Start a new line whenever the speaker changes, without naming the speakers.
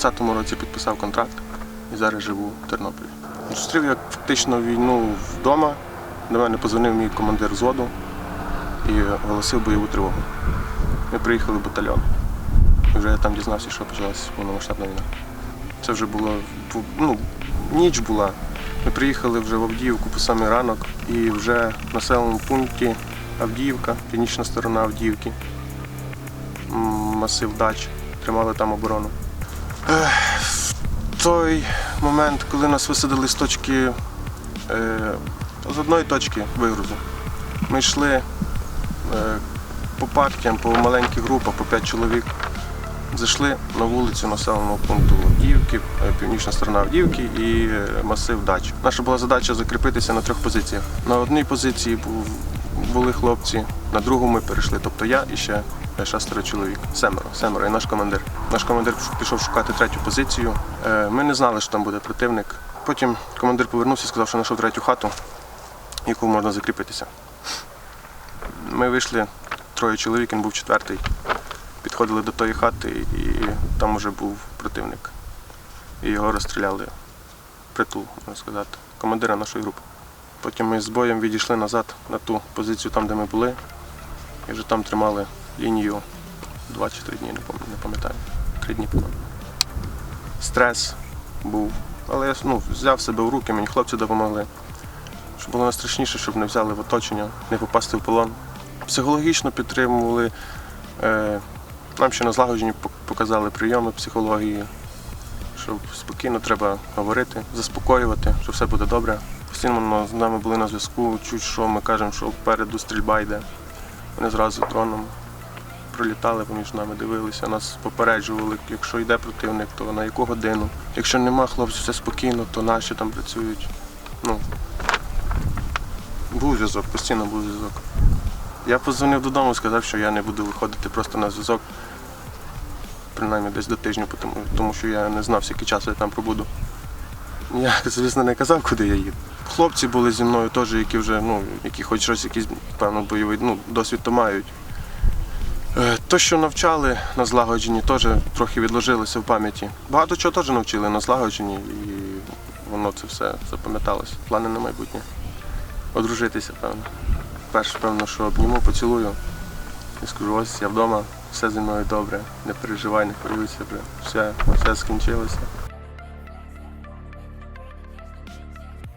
20-му році підписав контракт і зараз живу в Тернополі. Зустрів я фактично війну вдома. До мене позвонив мій командир взводу і оголосив бойову тривогу. Ми приїхали в батальйон. І вже я там дізнався, що почалася повномасштабна війна. Це вже було ну, ніч була. Ми приїхали вже в Авдіївку по самий ранок і вже в населеному пункті Авдіївка, північна сторона Авдіївки, масив дач, тримали там оборону. В той момент, коли нас висадили з точки е, з одної точки вигрузу, ми йшли е, по партіям, по маленьких групах, по 5 чоловік. Зайшли на вулицю населеного пункту Авдіївки, е, північна сторона Авдіївки і масив дач. Наша була задача закріпитися на трьох позиціях. На одній позиції був, були хлопці, на другу ми перейшли, тобто я і ще е, шестеро чоловік. Семеро, семеро, і наш командир. Наш командир пішов шукати третю позицію. Е, Ми не знали, що там буде противник. Потім командир повернувся і сказав, що знайшов третю хату, яку можна закріпитися. Ми вийшли, троє чоловік, він був четвертий підходили до тої хати, і там вже був противник. І його розстріляли притул, можна сказати, командира нашої групи. Потім ми з боєм відійшли назад на ту позицію, там, де ми були, і вже там тримали лінію два чи три дні, не пам'ятаю. Три дні, по-моєму. Стрес був. Але я ну, взяв себе в руки, мені хлопці допомогли. Щоб було найстрашніше, щоб не взяли в оточення, не попасти в полон. Психологічно підтримували. Е, нам ще на злагодженні показали прийоми психології, що спокійно треба говорити, заспокоювати, що все буде добре. Постійно з нами були на зв'язку, чуть що ми кажемо, що впереду стрільба йде. Вони зразу дроном пролітали поміж нами, дивилися, нас попереджували, якщо йде противник, то на яку годину. Якщо нема хлопців, все спокійно, то наші там працюють. Ну, був зв'язок, постійно був зв'язок. Я позвонив додому, сказав, що я не буду виходити просто на зв'язок, принаймні десь до тижня, тому що я не знав, скільки часу я там пробуду. Я, звісно, не казав, куди я їду. Хлопці були зі мною теж, які вже, ну, які хоч щось, якийсь, певно, бойовий ну, досвід то мають. Е, То, що навчали на злагодженні, теж трохи відложилося в пам'яті. Багато чого теж навчили на злагодженні, і воно це все запам'яталося. Плани на майбутнє. Одружитися, певно. Перше, певно, що обніму, поцілую і скажу, ось я вдома, все зі мною добре, не переживай, не хвилюйся. Все, все скінчилося.